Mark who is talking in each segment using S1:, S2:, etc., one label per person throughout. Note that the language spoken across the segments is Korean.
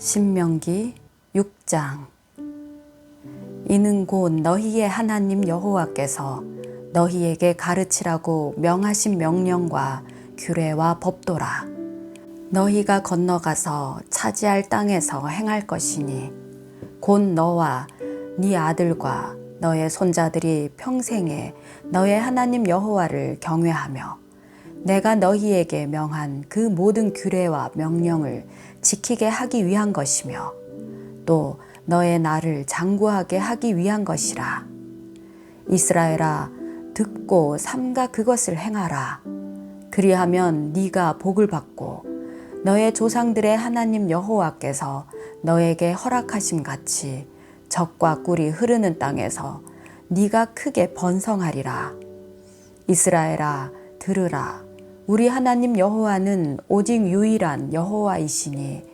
S1: 신명기 6장. 이는 곧 너희의 하나님 여호와께서 너희에게 가르치라고 명하신 명령과 규례와 법도라. 너희가 건너가서 차지할 땅에서 행할 것이니 곧 너와 네 아들과 너의 손자들이 평생에 너의 하나님 여호와를 경외하며 내가 너희에게 명한 그 모든 규례와 명령을 지키게 하기 위한 것이며 또 너의 나를 장구하게 하기 위한 것이라. 이스라엘아 듣고 삼가 그것을 행하라. 그리하면 네가 복을 받고 너의 조상들의 하나님 여호와께서 너에게 허락하심 같이 적과 꿀이 흐르는 땅에서 네가 크게 번성하리라. 이스라엘아 들으라. 우리 하나님 여호와는 오직 유일한 여호와이시니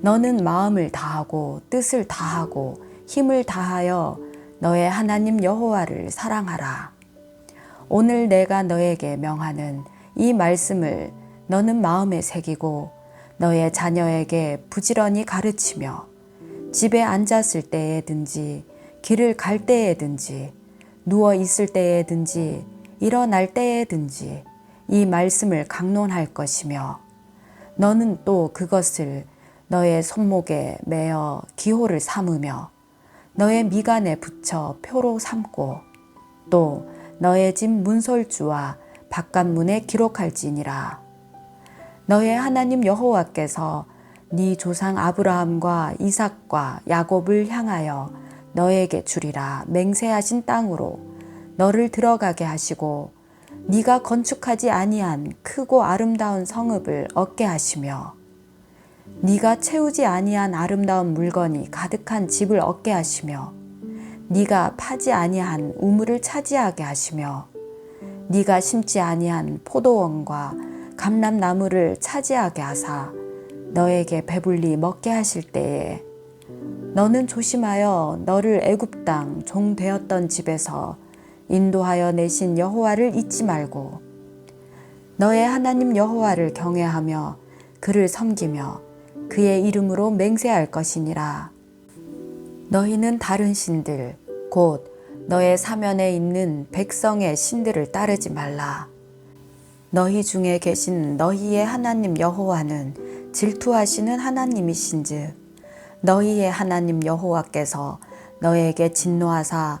S1: 너는 마음을 다하고 뜻을 다하고 힘을 다하여 너의 하나님 여호와를 사랑하라. 오늘 내가 너에게 명하는 이 말씀을 너는 마음에 새기고 너의 자녀에게 부지런히 가르치며 집에 앉았을 때에든지 길을 갈 때에든지 누워 있을 때에든지 일어날 때에든지 이 말씀을 강론할 것이며 너는 또 그것을 너의 손목에 매어 기호를 삼으며 너의 미간에 붙여 표로 삼고 또 너의 집 문설주와 바깥문에 기록할지니라. 너의 하나님 여호와께서 네 조상 아브라함과 이삭과 야곱을 향하여 너에게 주리라. 맹세하신 땅으로 너를 들어가게 하시고 네가 건축하지 아니한 크고 아름다운 성읍을 얻게 하시며 네가 채우지 아니한 아름다운 물건이 가득한 집을 얻게 하시며 네가 파지 아니한 우물을 차지하게 하시며 네가 심지 아니한 포도원과 감람나무를 차지하게 하사 너에게 배불리 먹게 하실 때에 너는 조심하여 너를 애굽 땅 종 되었던 집에서 인도하여 내신 여호와를 잊지 말고 너의 하나님 여호와를 경외하며 그를 섬기며 그의 이름으로 맹세할 것이니라. 너희는 다른 신들 곧 너의 사면에 있는 백성의 신들을 따르지 말라. 너희 중에 계신 너희의 하나님 여호와는 질투하시는 하나님이신즉 너희의 하나님 여호와께서 너에게 진노하사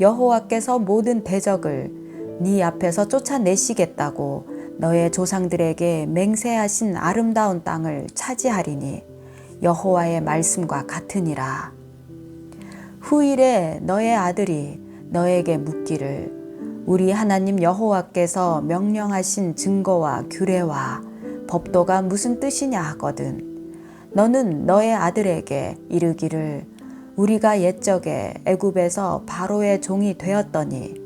S1: 여호와께서 모든 대적을 네 앞에서 쫓아내시겠다고 너의 조상들에게 맹세하신 아름다운 땅을 차지하리니 여호와의 말씀과 같으니라. 후일에 너의 아들이 너에게 묻기를 우리 하나님 여호와께서 명령하신 증거와 규례와 법도가 무슨 뜻이냐 하거든 너는 너의 아들에게 이르기를 우리가 옛적에 애굽에서 바로의 종이 되었더니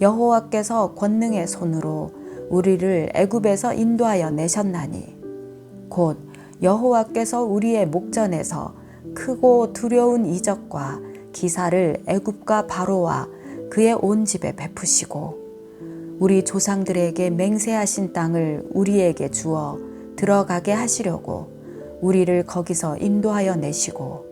S1: 여호와께서 권능의 손으로 우리를 애굽에서 인도하여 내셨나니 곧 여호와께서 우리의 목전에서 크고 두려운 이적과 기사를 애굽과 바로와 그의 온 집에 베푸시고 우리 조상들에게 맹세하신 땅을 우리에게 주어 들어가게 하시려고 우리를 거기서 인도하여 내시고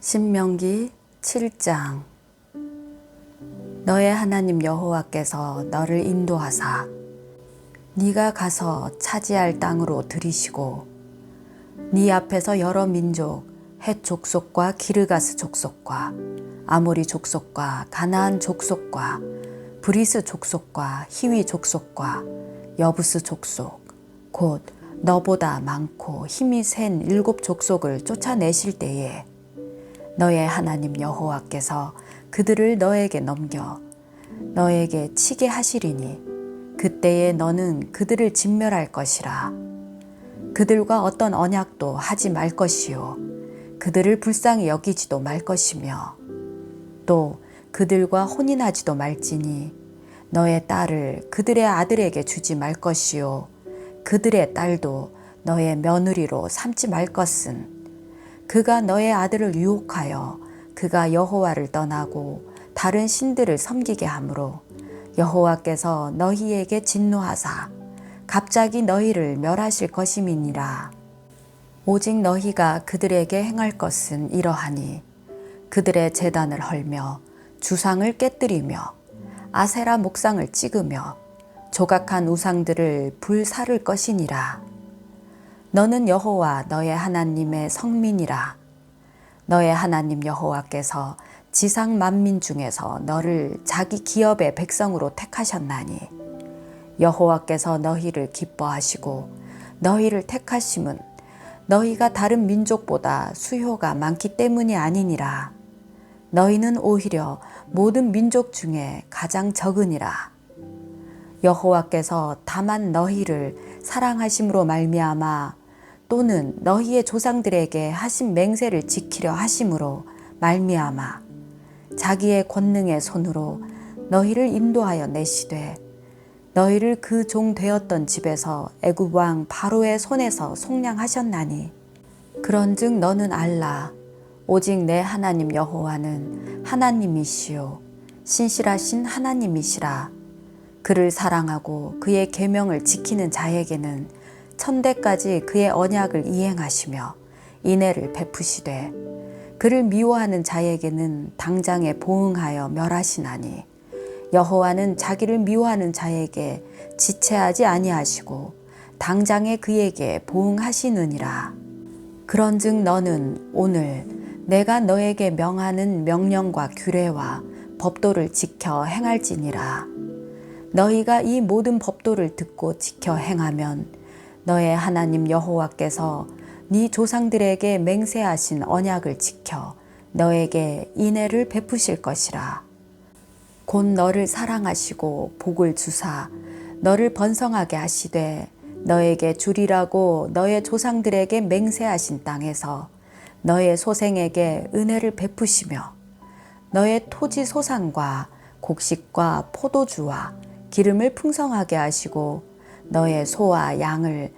S1: 신명기 7장. 너의 하나님 여호와께서 너를 인도하사 네가 가서 차지할 땅으로 들이시고 네 앞에서 여러 민족 헷 족속과 기르가스 족속과 아모리 족속과 가나안 족속과 브리스 족속과 히위 족속과 여부스 족속 곧 너보다 많고 힘이 센 일곱 족속을 쫓아내실 때에 너의 하나님 여호와께서 그들을 너에게 넘겨 너에게 치게 하시리니 그때에 너는 그들을 진멸할 것이라. 그들과 어떤 언약도 하지 말 것이요. 그들을 불쌍히 여기지도 말 것이며 또 그들과 혼인하지도 말지니 너의 딸을 그들의 아들에게 주지 말 것이요. 그들의 딸도 너의 며느리로 삼지 말 것은 그가 너의 아들을 유혹하여 그가 여호와를 떠나고 다른 신들을 섬기게 하므로 여호와께서 너희에게 진노하사 갑자기 너희를 멸하실 것임이니라. 오직 너희가 그들에게 행할 것은 이러하니 그들의 재단을 헐며 주상을 깨뜨리며 아세라 목상을 찍으며 조각한 우상들을 불사를 것이니라. 너는 여호와 너의 하나님의 성민이라. 너의 하나님 여호와께서 지상 만민 중에서 너를 자기 기업의 백성으로 택하셨나니 여호와께서 너희를 기뻐하시고 너희를 택하심은 너희가 다른 민족보다 수효가 많기 때문이 아니니라. 너희는 오히려 모든 민족 중에 가장 적으니라. 여호와께서 다만 너희를 사랑하심으로 말미암아 또는 너희의 조상들에게 하신 맹세를 지키려 하심으로 말미암아 자기의 권능의 손으로 너희를 인도하여 내시되 너희를 그 종 되었던 집에서 애굽 왕 바로의 손에서 속량하셨나니. 그런즉 너는 알라. 오직 내 하나님 여호와는 하나님이시요. 신실하신 하나님이시라. 그를 사랑하고 그의 계명을 지키는 자에게는 천대까지 그의 언약을 이행하시며 인애를 베푸시되 그를 미워하는 자에게는 당장에 보응하여 멸하시나니 여호와는 자기를 미워하는 자에게 지체하지 아니하시고 당장에 그에게 보응하시느니라. 그런즉 너는 오늘 내가 너에게 명하는 명령과 규례와 법도를 지켜 행할지니라. 너희가 이 모든 법도를 듣고 지켜 행하면 너의 하나님 여호와께서 네 조상들에게 맹세하신 언약을 지켜 너에게 인애를 베푸실 것이라. 곧 너를 사랑하시고 복을 주사 너를 번성하게 하시되 너에게 주리라고 너의 조상들에게 맹세하신 땅에서 너의 소생에게 은혜를 베푸시며 너의 토지 소산과 곡식과 포도주와 기름을 풍성하게 하시고 너의 소와 양을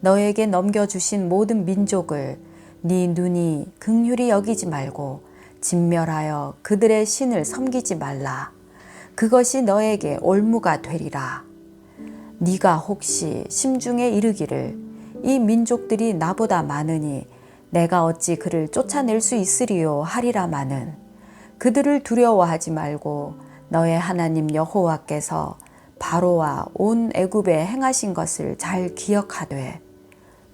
S1: 너에게 넘겨주신 모든 민족을 네 눈이 극률이 여기지 말고 진멸하여 그들의 신을 섬기지 말라. 그것이 너에게 올무가 되리라. 네가 혹시 심중에 이르기를 이 민족들이 나보다 많으니 내가 어찌 그를 쫓아낼 수 있으리요 하리라마는 그들을 두려워하지 말고 너의 하나님 여호와께서 바로와 온 애굽에 행하신 것을 잘 기억하되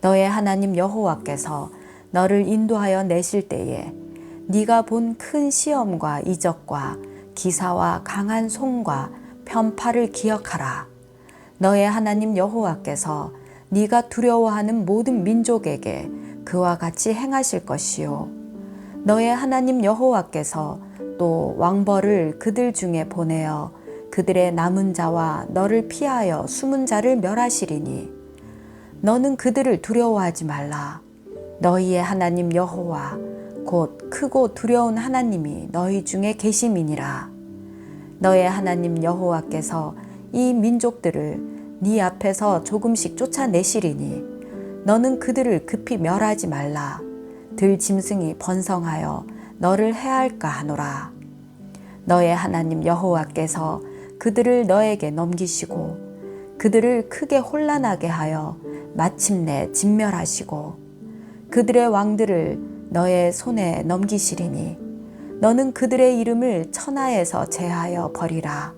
S1: 너의 하나님 여호와께서 너를 인도하여 내실 때에 네가 본 큰 시험과 이적과 기사와 강한 손과 편파를 기억하라. 너의 하나님 여호와께서 네가 두려워하는 모든 민족에게 그와 같이 행하실 것이요. 너의 하나님 여호와께서 또 왕벌을 그들 중에 보내어 그들의 남은 자와 너를 피하여 숨은 자를 멸하시리니 너는 그들을 두려워하지 말라. 너희의 하나님 여호와 곧 크고 두려운 하나님이 너희 중에 계심이니라. 너의 하나님 여호와께서 이 민족들을 네 앞에서 조금씩 쫓아내시리니 너는 그들을 급히 멸하지 말라. 들 짐승이 번성하여 너를 해할까 하노라. 너의 하나님 여호와께서 그들을 너에게 넘기시고 그들을 크게 혼란하게 하여 마침내 진멸하시고 그들의 왕들을 너의 손에 넘기시리니 너는 그들의 이름을 천하에서 제하여 버리라.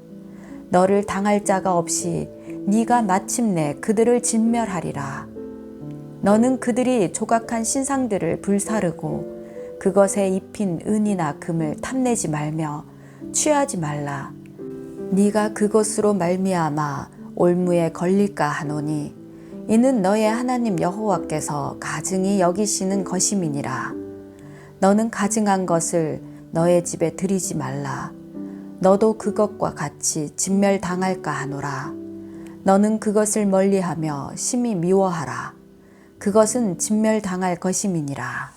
S1: 너를 당할 자가 없이 네가 마침내 그들을 진멸하리라. 너는 그들이 조각한 신상들을 불사르고 그것에 입힌 은이나 금을 탐내지 말며 취하지 말라. 네가 그것으로 말미암아 올무에 걸릴까 하노니 이는 너의 하나님 여호와께서 가증히 여기시는 것임이니라. 너는 가증한 것을 너의 집에 들이지 말라. 너도 그것과 같이 진멸당할까 하노라. 너는 그것을 멀리하며 심히 미워하라. 그것은 진멸당할 것임이니라.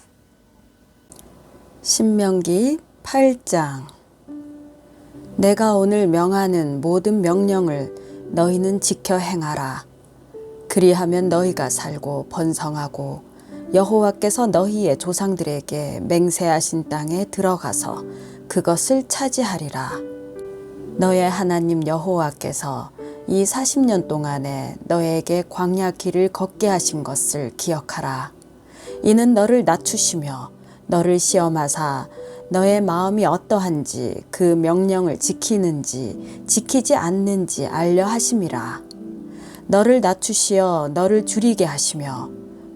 S1: 신명기 8장 내가 오늘 명하는 모든 명령을 너희는 지켜 행하라. 그리하면 너희가 살고 번성하고 여호와께서 너희의 조상들에게 맹세하신 땅에 들어가서 그것을 차지하리라. 너의 하나님 여호와께서 이 40년 동안에 너에게 광야 길을 걷게 하신 것을 기억하라. 이는 너를 낮추시며 너를 시험하사 너의 마음이 어떠한지 그 명령을 지키는지 지키지 않는지 알려 하심이라. 너를 낮추시어 너를 줄이게 하시며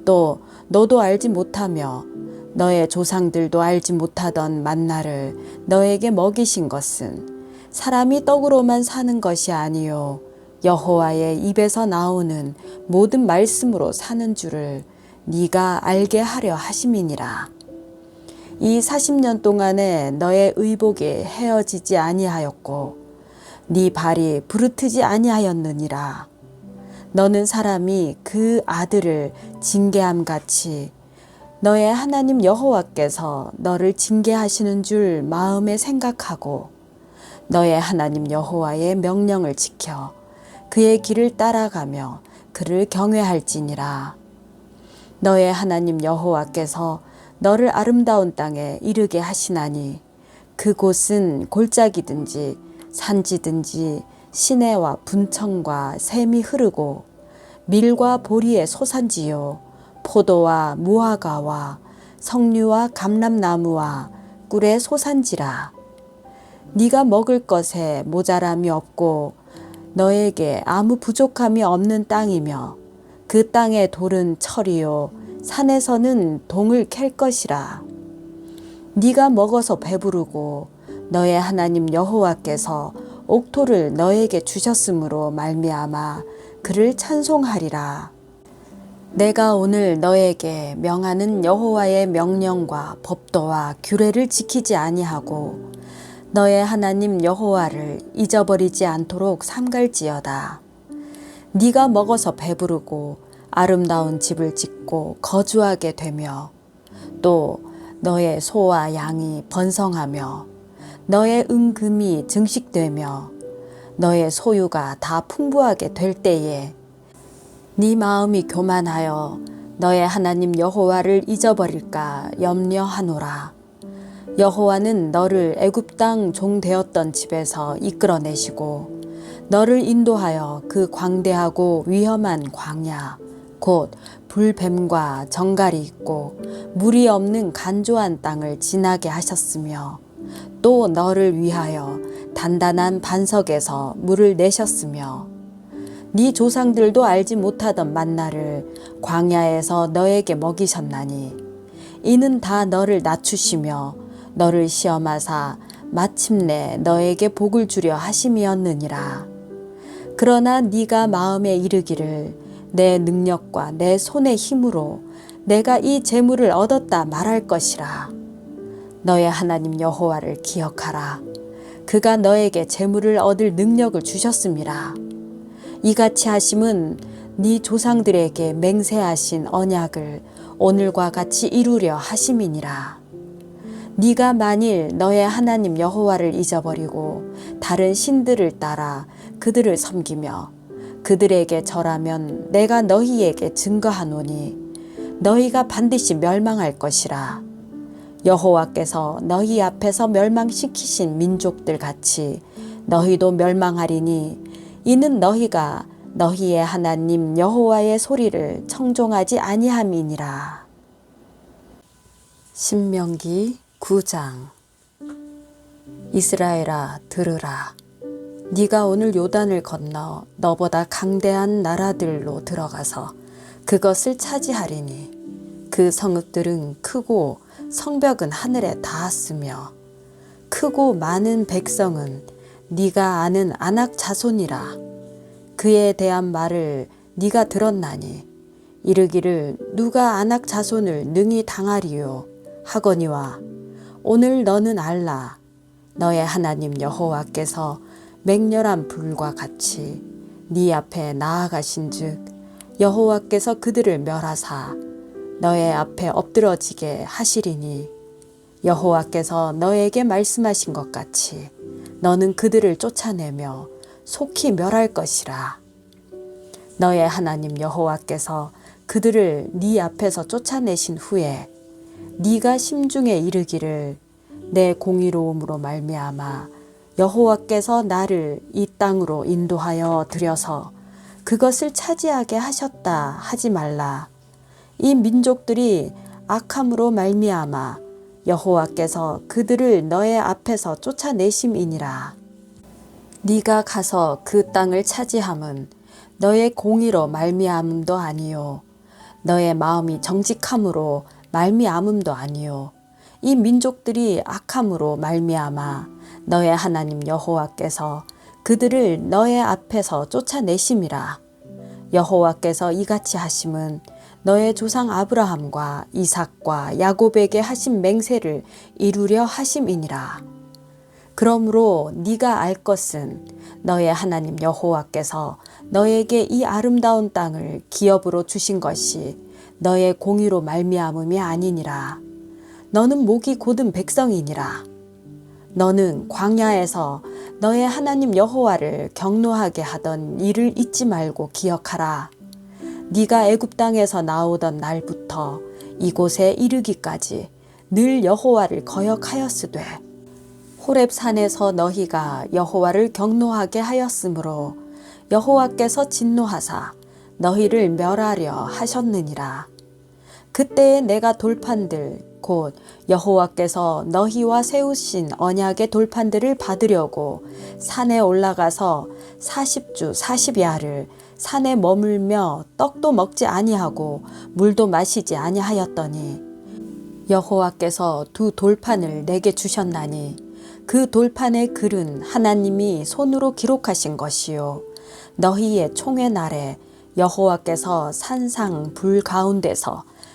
S1: 또 너도 알지 못하며 너의 조상들도 알지 못하던 만나를 너에게 먹이신 것은 사람이 떡으로만 사는 것이 아니요 여호와의 입에서 나오는 모든 말씀으로 사는 줄을 네가 알게 하려 하심이니라. 이 40년 동안에 너의 의복이 헤어지지 아니하였고 네 발이 부르트지 아니하였느니라. 너는 사람이 그 아들을 징계함 같이 너의 하나님 여호와께서 너를 징계하시는 줄 마음에 생각하고 너의 하나님 여호와의 명령을 지켜 그의 길을 따라가며 그를 경외할지니라. 너의 하나님 여호와께서 너를 아름다운 땅에 이르게 하시나니 그곳은 골짜기든지 산지든지 시내와 분청과 샘이 흐르고 밀과 보리의 소산지요 포도와 무화과와 석류와 감람나무와 꿀의 소산지라. 네가 먹을 것에 모자람이 없고 너에게 아무 부족함이 없는 땅이며 그 땅의 돌은 철이요 산에서는 동을 캘 것이라 네가 먹어서 배부르고 너의 하나님 여호와께서 옥토를 너에게 주셨으므로 말미암아 그를 찬송하리라 내가 오늘 너에게 명하는 여호와의 명령과 법도와 규례를 지키지 아니하고 너의 하나님 여호와를 잊어버리지 않도록 삼갈지어다. 네가 먹어서 배부르고 아름다운 집을 짓고 거주하게 되며 또 너의 소와 양이 번성하며 너의 은금이 증식되며 너의 소유가 다 풍부하게 될 때에 네 마음이 교만하여 너의 하나님 여호와를 잊어버릴까 염려하노라. 여호와는 너를 애굽 땅 종 되었던 집에서 이끌어내시고 너를 인도하여 그 광대하고 위험한 광야 곧 불뱀과 정갈이 있고 물이 없는 간조한 땅을 지나게 하셨으며 또 너를 위하여 단단한 반석에서 물을 내셨으며 네 조상들도 알지 못하던 만나를 광야에서 너에게 먹이셨나니 이는 다 너를 낮추시며 너를 시험하사 마침내 너에게 복을 주려 하심이었느니라. 그러나 네가 마음에 이르기를 내 능력과 내 손의 힘으로 내가 이 재물을 얻었다 말할 것이라. 너의 하나님 여호와를 기억하라. 그가 너에게 재물을 얻을 능력을 주셨음이라. 이같이 하심은 네 조상들에게 맹세하신 언약을 오늘과 같이 이루려 하심이니라. 네가 만일 너의 하나님 여호와를 잊어버리고 다른 신들을 따라 그들을 섬기며 그들에게 절하면 내가 너희에게 증거하노니 너희가 반드시 멸망할 것이라. 여호와께서 너희 앞에서 멸망시키신 민족들 같이 너희도 멸망하리니 이는 너희가 너희의 하나님 여호와의 소리를 청종하지 아니함이니라. 신명기 9장. 이스라엘아 들으라 네가 오늘 요단을 건너 너보다 강대한 나라들로 들어가서 그것을 차지하리니 그 성읍들은 크고 성벽은 하늘에 닿았으며 크고 많은 백성은 네가 아는 안악 자손이라. 그에 대한 말을 네가 들었나니 이르기를 누가 안악 자손을 능히 당하리요? 하거니와 오늘 너는 알라. 너의 하나님 여호와께서 맹렬한 불과 같이 네 앞에 나아가신즉 여호와께서 그들을 멸하사 너의 앞에 엎드러지게 하시리니 여호와께서 너에게 말씀하신 것 같이 너는 그들을 쫓아내며 속히 멸할 것이라. 너의 하나님 여호와께서 그들을 네 앞에서 쫓아내신 후에 네가 심중에 이르기를 내 공의로움으로 말미암아 여호와께서 나를 이 땅으로 인도하여 들여서 그것을 차지하게 하셨다 하지 말라. 이 민족들이 악함으로 말미암아 여호와께서 그들을 너의 앞에서 쫓아내심이니라. 네가 가서 그 땅을 차지함은 너의 공의로 말미암음도 아니요 너의 마음이 정직함으로 말미암음도 아니요 이 민족들이 악함으로 말미암아 너의 하나님 여호와께서 그들을 너의 앞에서 쫓아내심이라. 여호와께서 이같이 하심은 너의 조상 아브라함과 이삭과 야곱에게 하신 맹세를 이루려 하심이니라. 그러므로 네가 알 것은 너의 하나님 여호와께서 너에게 이 아름다운 땅을 기업으로 주신 것이 너의 공의로 말미암음이 아니니라 너는 목이 곧은 백성이니라 너는 광야에서 너의 하나님 여호와를 경노하게 하던 일을 잊지 말고 기억하라. 네가 애굽 땅에서 나오던 날부터 이곳에 이르기까지 늘 여호와를 거역하였으되 호렙 산에서 너희가 여호와를 경노하게 하였으므로 여호와께서 진노하사 너희를 멸하려 하셨느니라. 그때에 내가 돌판들 곧 여호와께서 너희와 세우신 언약의 돌판들을 받으려고 산에 올라가서 40주 40야를 산에 머물며 떡도 먹지 아니하고 물도 마시지 아니하였더니 여호와께서 두 돌판을 내게 주셨나니 그 돌판의 글은 하나님이 손으로 기록하신 것이요. 너희의 총의 날에 여호와께서 산상 불 가운데서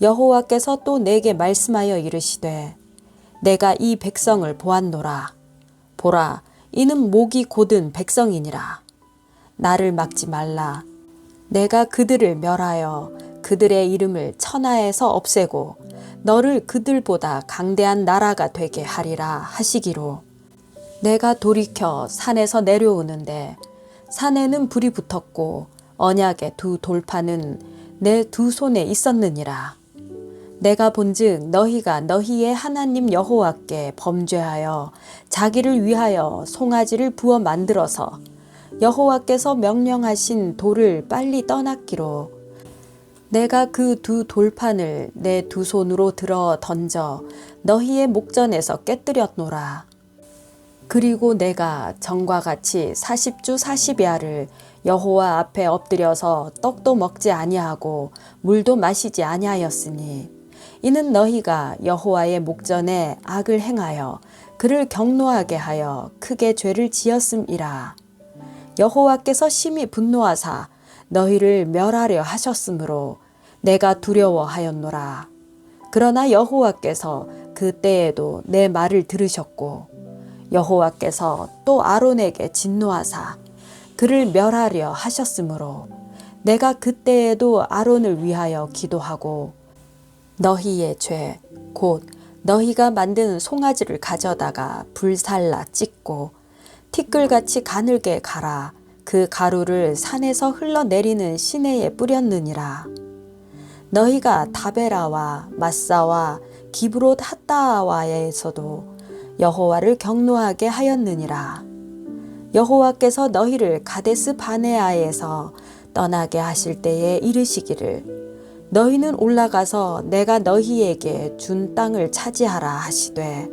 S1: 여호와께서 또 내게 말씀하여 이르시되 내가 이 백성을 보았노라. 보라 이는 목이 곧은 백성이니라. 나를 막지 말라. 내가 그들을 멸하여 그들의 이름을 천하에서 없애고 너를 그들보다 강대한 나라가 되게 하리라 하시기로. 내가 돌이켜 산에서 내려오는데 산에는 불이 붙었고 언약의 두 돌판은 내두 손에 있었느니라. 내가 본즉 너희가 너희의 하나님 여호와께 범죄하여 자기를 위하여 송아지를 부어 만들어서 여호와께서 명령하신 돌을 빨리 떠났기로 내가 그 두 돌판을 내 두 손으로 들어 던져 너희의 목전에서 깨뜨렸노라. 그리고 내가 전과 같이 40주 40야를 여호와 앞에 엎드려서 떡도 먹지 아니하고 물도 마시지 아니하였으니 이는 너희가 여호와의 목전에 악을 행하여 그를 경노하게 하여 크게 죄를 지었음이라. 여호와께서 심히 분노하사 너희를 멸하려 하셨으므로 내가 두려워하였노라. 그러나 여호와께서 그 때에도 내 말을 들으셨고 여호와께서 또 아론에게 진노하사 그를 멸하려 하셨으므로 내가 그때에도 아론을 위하여 기도하고 너희의 죄 곧 너희가 만든 송아지를 가져다가 불살라 찢고 티끌같이 가늘게 갈아 그 가루를 산에서 흘러내리는 시내에 뿌렸느니라. 너희가 다베라와 마사와 기브롯 핫다와에서도 여호와를 경노하게 하였느니라. 여호와께서 너희를 가데스 바네아에서 떠나게 하실 때에 이르시기를 너희는 올라가서 내가 너희에게 준 땅을 차지하라 하시되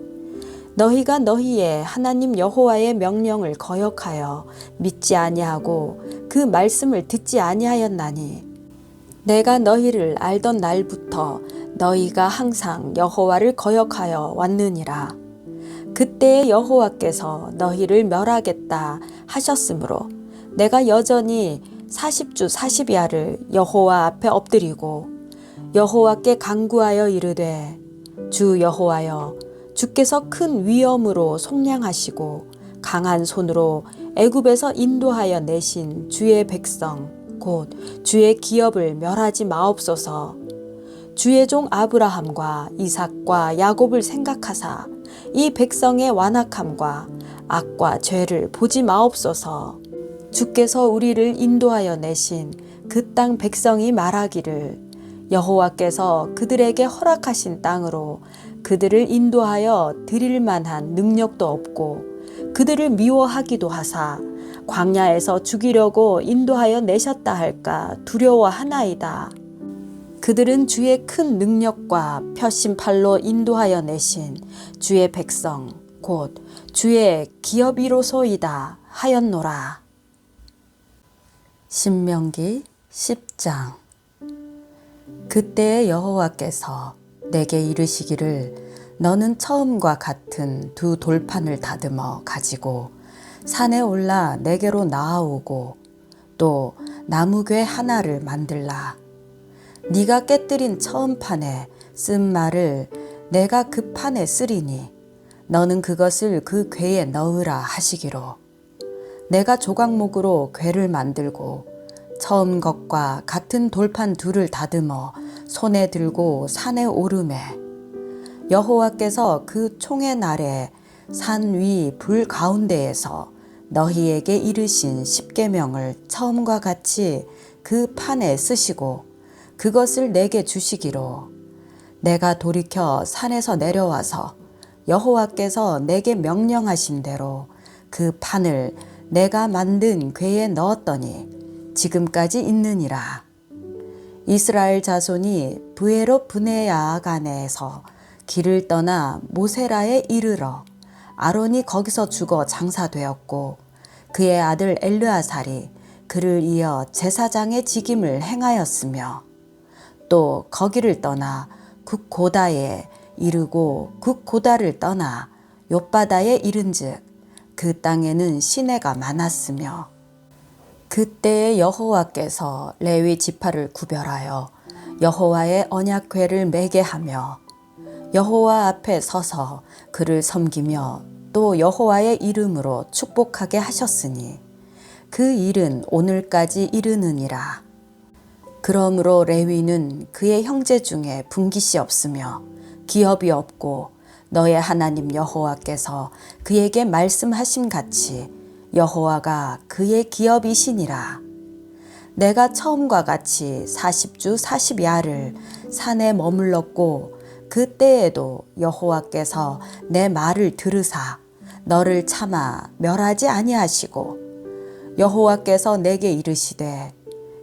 S1: 너희가 너희의 하나님 여호와의 명령을 거역하여 믿지 아니하고 그 말씀을 듣지 아니하였나니 내가 너희를 알던 날부터 너희가 항상 여호와를 거역하여 왔느니라. 그때에 여호와께서 너희를 멸하겠다 하셨으므로 내가 여전히 40주 40야를 여호와 앞에 엎드리고 여호와께 간구하여 이르되 주 여호와여 주께서 큰 위엄으로 속량하시고 강한 손으로 애굽에서 인도하여 내신 주의 백성 곧 주의 기업을 멸하지 마옵소서. 주의 종 아브라함과 이삭과 야곱을 생각하사 이 백성의 완악함과 악과 죄를 보지 마옵소서. 주께서 우리를 인도하여 내신 그 땅 백성이 말하기를 여호와께서 그들에게 허락하신 땅으로 그들을 인도하여 드릴 만한 능력도 없고 그들을 미워하기도 하사 광야에서 죽이려고 인도하여 내셨다 할까 두려워하나이다. 그들은 주의 큰 능력과 표심팔로 인도하여 내신 주의 백성 곧 주의 기업이로소이다 하였노라. 신명기 10장 그때 여호와께서 내게 이르시기를 너는 처음과 같은 두 돌판을 다듬어 가지고 산에 올라 내게로 나아오고 또 나무괴 하나를 만들라. 네가 깨뜨린 처음 판에 쓴 말을 내가 그 판에 쓰리니 너는 그것을 그 괴에 넣으라 하시기로. 내가 조각목으로 괴를 만들고 처음 것과 같은 돌판 둘을 다듬어 손에 들고 산에 오르매 여호와께서 그 총의 날에 산 위 불 가운데에서 너희에게 이르신 십계명을 처음과 같이 그 판에 쓰시고 그것을 내게 주시기로 내가 돌이켜 산에서 내려와서 여호와께서 내게 명령하신 대로 그 판을 내가 만든 궤에 넣었더니 지금까지 있느니라. 이스라엘 자손이 부에로 브네야간에서 길을 떠나 모세라에 이르러 아론이 거기서 죽어 장사되었고 그의 아들 엘르아살이 그를 이어 제사장의 직임을 행하였으며 또 거기를 떠나 국고다에 이르고 국고다를 떠나 욥바다에 이른즉 그 땅에는 시내가 많았으며 그때에 여호와께서 레위 지파를 구별하여 여호와의 언약궤를 매게 하며 여호와 앞에 서서 그를 섬기며 또 여호와의 이름으로 축복하게 하셨으니 그 일은 오늘까지 이르느니라. 그러므로 레위는 그의 형제 중에 분깃이 없으며 기업이 없고 너의 하나님 여호와께서 그에게 말씀하신 같이 여호와가 그의 기업이시니라. 내가 처음과 같이 40주 40야를 산에 머물렀고 그때에도 여호와께서 내 말을 들으사 너를 참아 멸하지 아니하시고 여호와께서 내게 이르시되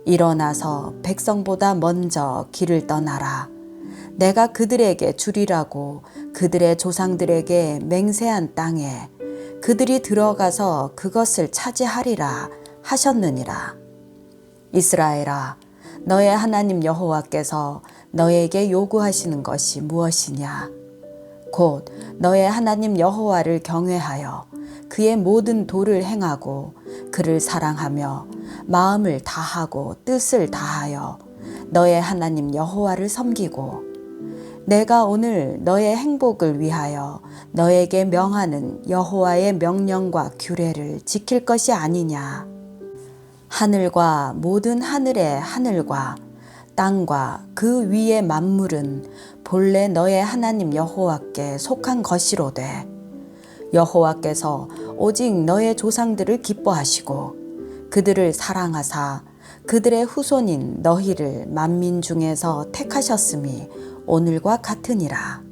S1: 일어나서 백성보다 먼저 길을 떠나라 내가 그들에게 주리라고 그들의 조상들에게 맹세한 땅에 그들이 들어가서 그것을 차지하리라 하셨느니라. 이스라엘아 너의 하나님 여호와께서 너에게 요구하시는 것이 무엇이냐? 곧 너의 하나님 여호와를 경외하여 그의 모든 도를 행하고 그를 사랑하며 마음을 다하고 뜻을 다하여 너의 하나님 여호와를 섬기고 내가 오늘 너의 행복을 위하여 너에게 명하는 여호와의 명령과 규례를 지킬 것이 아니냐. 하늘과 모든 하늘의 하늘과 땅과 그 위의 만물은 본래 너의 하나님 여호와께 속한 것이로되 여호와께서 오직 너의 조상들을 기뻐하시고 그들을 사랑하사 그들의 후손인 너희를 만민 중에서 택하셨음이 오늘과 같으니라.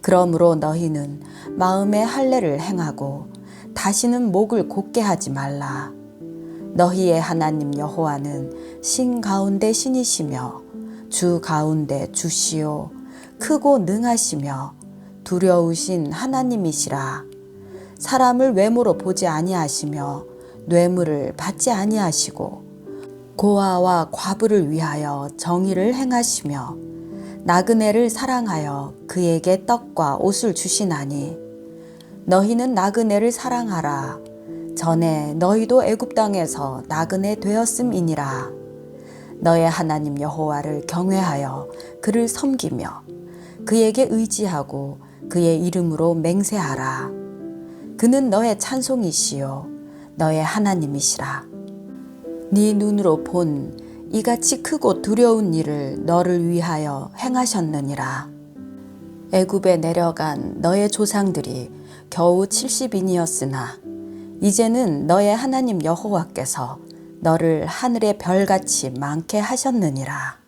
S1: 그러므로 너희는 마음의 할례를 행하고 다시는 목을 곧게 하지 말라. 너희의 하나님 여호와는 신 가운데 신이시며 주 가운데 주시오 크고 능하시며 두려우신 하나님이시라. 사람을 외모로 보지 아니하시며 뇌물을 받지 아니하시고 고아와 과부를 위하여 정의를 행하시며 나그네를 사랑하여 그에게 떡과 옷을 주시나니 너희는 나그네를 사랑하라. 전에 너희도 애굽 땅에서 나그네 되었음이니라. 너의 하나님 여호와를 경외하여 그를 섬기며 그에게 의지하고 그의 이름으로 맹세하라. 그는 너의 찬송이시요 너의 하나님이시라. 네 눈으로 본 이같이 크고 두려운 일을 너를 위하여 행하셨느니라. 애굽에 내려간 너의 조상들이 겨우 70인이었으나 이제는 너의 하나님 여호와께서 너를 하늘의 별같이 많게 하셨느니라.